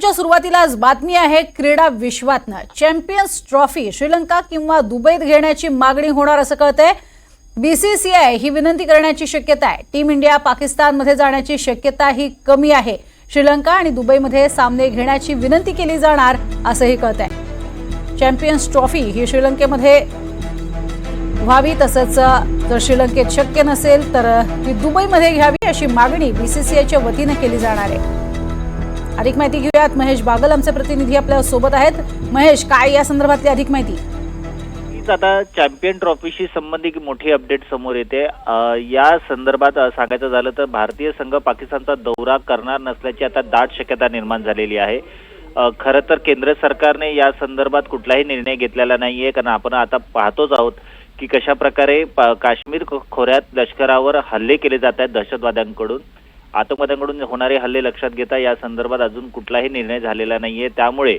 च्या सुरुवातीलाच बातमी आहे क्रीडा विश्वातनं. चॅम्पियन्स ट्रॉफी श्रीलंका किंवा दुबईत घेण्याची मागणी होणार असं कळतंय. बीसीसीआय ही विनंती करण्याची शक्यता आहे. टीम इंडिया पाकिस्तानमध्ये जाण्याची शक्यता ही कमी आहे. श्रीलंका आणि दुबईमध्ये सामने घेण्याची विनंती केली जाणार असंही कळतंय. चॅम्पियन्स ट्रॉफी ही श्रीलंकेमध्ये व्हावी तसंच जर श्रीलंकेत शक्य नसेल तर ती दुबईमध्ये घ्यावी अशी मागणी बीसीसीआयच्या वतीनं केली जाणार आहे. अधिक माहिती घेऊयात. महेश बागल आमचे प्रतिनिधी आपल्यासोबत आहेत. महेश काय या संदर्भातली अधिक माहिती? हीच आता चॅम्पियन ट्रॉफीशी संबंधित मोठी अपडेट समोर येते. या संदर्भात सांगायचं झालं तर भारतीय संघ पाकिस्तानचा दौरा करणार नसल्याची आता दाट शक्यता निर्माण झालेली आहे. खरं तर केंद्र सरकारने या संदर्भात कुठलाही निर्णय घेतलेला नाहीये. कारण आपण आता पाहतोच आहोत की कशा प्रकारे प- काश्मीर खोऱ्यात लष्करावर हल्ले केले जात आहेत दहशतवाद्यांकडून. आतंकवाद्यांकडून होणारे हल्ले लक्षात घेता या संदर्भात अजून कुठलाही निर्णय झालेला नाहीये. त्यामुळे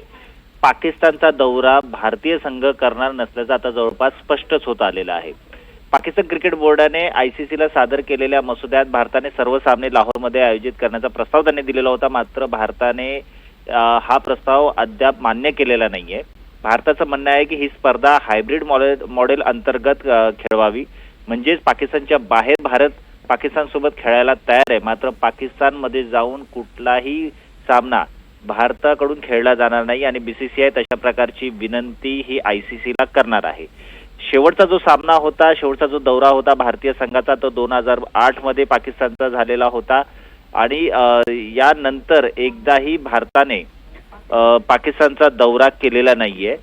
पाकिस्तानचा दौरा भारतीय संघ करणार नसल्याचं आता जवळपास स्पष्टच होत आलेलं आहे. पाकिस्तान क्रिकेट बोर्डाने आयसीसीला सादर केलेल्या मसुद्यात भारताने सर्व सामने लाहोरमध्ये आयोजित करण्याचा प्रस्ताव त्यांनी दिलेला होता. मात्र भारताने हा प्रस्ताव अद्याप मान्य केलेला नाहीये. भारताचं म्हणणं आहे की ही स्पर्धा हायब्रिड मॉडेल मॉडेल अंतर्गत खेळवावी. म्हणजेच पाकिस्तानच्या बाहेर भारत पाकिस्तान सोबत खेळायला तयार आहे. मात्र पाकिस्तानमध्ये जाऊन कुठलाही सामना भारताकडून खेळला जाणार नाही आणि बीसीसीआय तशा प्रकारची विनंती ही आय सी सीला करणार आहे. शेवटचा जो सामना होता शेवटचा जो दौरा होता भारतीय संघाचा तो दोन हजार आठमध्ये पाकिस्तानचा झालेला होता. आणि यानंतर एकदाही भारताने पाकिस्तानचा दौरा केलेला नाहीये.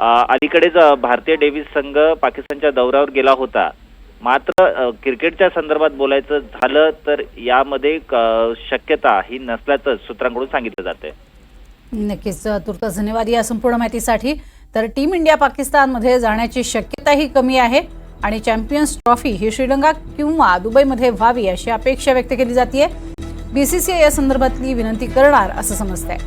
अलीकडेच भारतीय डेव्हिस संघ पाकिस्तानच्या दौऱ्यावर गेला होता. मात्र क्रिकेटच्या संदर्भात बोलायचं झालं तर यामध्ये क- शक्यता ही नसल्याचं सूत्रांकडून सांगितलं जातंय. नक्कीच तुर्त धन्यवाद या संपूर्ण माहितीसाठी. तर टीम इंडिया पाकिस्तानमध्ये जाण्याची शक्यताही कमी आहे आणि चॅम्पियन्स ट्रॉफी ही श्रीलंका किंवा दुबईमध्ये व्हावी अशी अपेक्षा व्यक्त केली जाते बीसीसीआय या संदर्भातली विनंती करणार असं समजतंय.